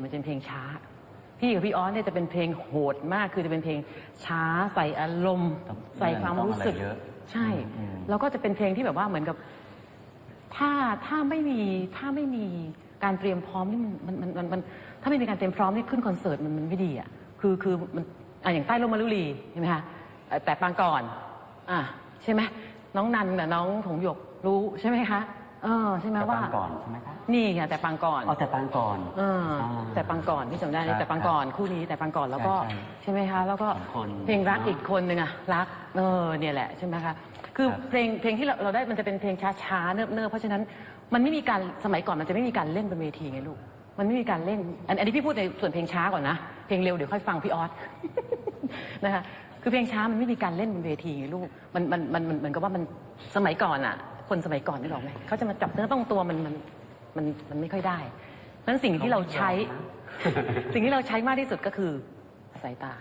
เนี่ยมันจะเป็นเพลงช้า พี่กับพี่ออสเนี่ยจะเป็นเพลงโหดมากคือจะเป็นเพลงช้าใส่อารมณ์ต้องใส่ความรู้สึกต้องอะไรเยอะใช่อืมแล้วก็จะเป็นเพลงที่แบบว่าเหมือนกับ ถ้าถ้าไม่มีถ้าไม่มีการเตรียมพร้อมนี่มันมันมันมันมันถ้าไม่มีการเตรียมพร้อมนี่ขึ้นคอนเสิร์ตมันมันไม่ดีอะคือคือมันอะอย่างใต้ร่มมารุลีใช่ไหมคะเอ่อแต่ปางก่อน อะใช่ไหมน้องนันกับน้องผงหยกรู้ใช่ไหมคะ เออใช่ไหมแต่ว่าปางก่อนใช่ไหมคะนี่ไงแต่ปางก่อนเอาแต่ปางก่อน เอออาแต่ปางก่อนพี่จำได้ครับแต่ปางก่อนคู่นี้แต่ปางก่อนแล้วก็ใช่ใช่ใช่ไหมคะ แล้วก็สองคนเพลงรักเนอะอีกคนหนึ่งอะรักเออเนี่ยแหละใช่ไหมคะคือครับ เพลงเพลงที่เราเราได้มันจะเป็นเพลงช้าๆเนิบๆเพราะฉะนั้นมันไม่มีการสมัยก่อนมันจะไม่มีการเล่นบนเวทีไงลูกมันไม่มีการเล่นอันอันนี้พี่พูดในส่วนเพลงช้าก่อนนะเพลงเร็วเดี๋ยวค่อยฟังพี่ออส นะคะคือเพลงช้ามันไม่มีการเล่นบนเวทีไงลูกมันมันมันมันเหมือนกับว่ามันสมัยก่อนอะ คนสมัยก่อนนี่หรอกไหมเขาจะมาจับเนื้อต้องตัวมันมันมันมันไม่ค่อยได้เพราะฉะนั้นสิ่งที่เราใช้ สิ่งที่เราใช้มากที่สุดก็คือสายตา